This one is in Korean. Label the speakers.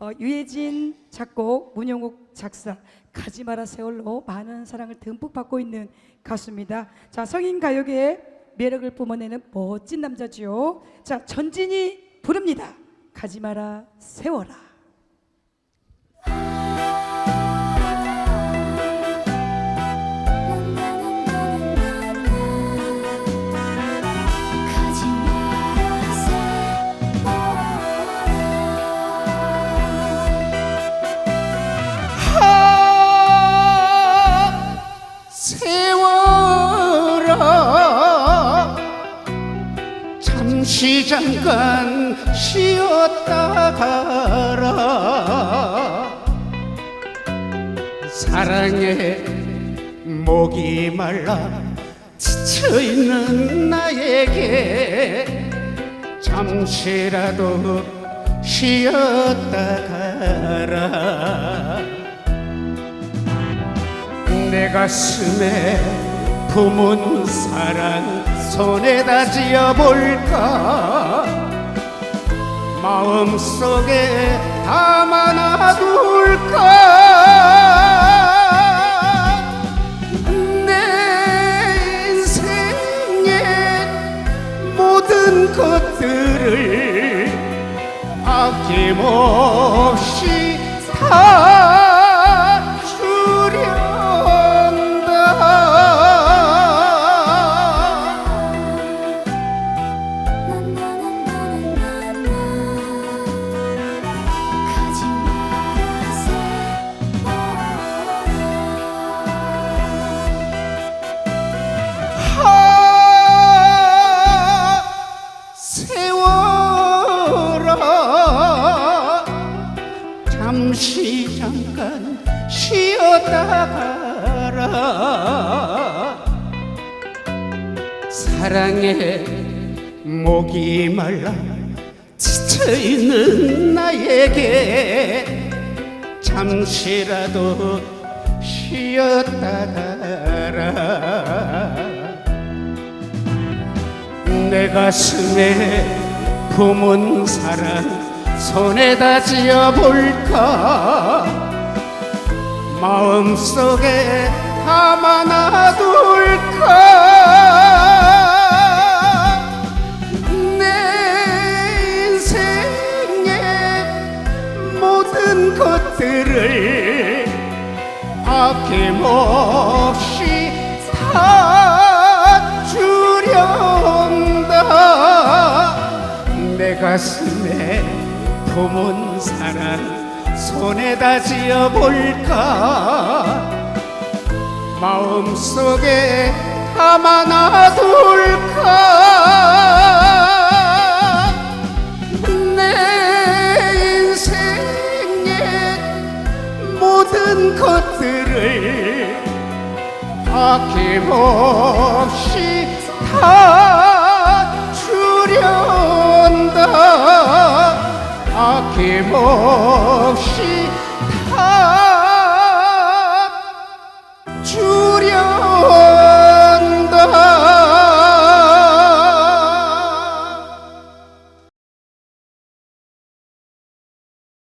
Speaker 1: 어, 유해진 작곡, 문영욱 작사, 가지마라 세월로 많은 사랑을 듬뿍 받고 있는 가수입니다. 자, 성인 가요계의 매력을 뿜어내는 멋진 남자지요. 자, 전진이 부릅니다. 가지마라 세워라.
Speaker 2: 잠시 잠깐 쉬었다 가라. 사랑에 목이 말라 지쳐있는 나에게 잠시라도 쉬었다 가라. 내 가슴에 품은 사랑 손에다 지어볼까? 마음속에 담아놔둘까? 내 인생의 모든 것들을 아낌없이 다 잠깐 쉬었다 가라. 사랑에 목이 말라 지쳐있는 나에게 잠시라도 쉬었다 가라. 내 가슴에 품은 사랑 손에다 지어볼까 마음속에 담아놔둘까? 내 인생의 모든 것들을 아낌없이 다 주련다. 내 가슴에 품은 사랑 손에다 지어볼까? 마음속에 담아놔둘까? 내 인생의 모든 것들을 아낌없이 다 주련다. 아낌없이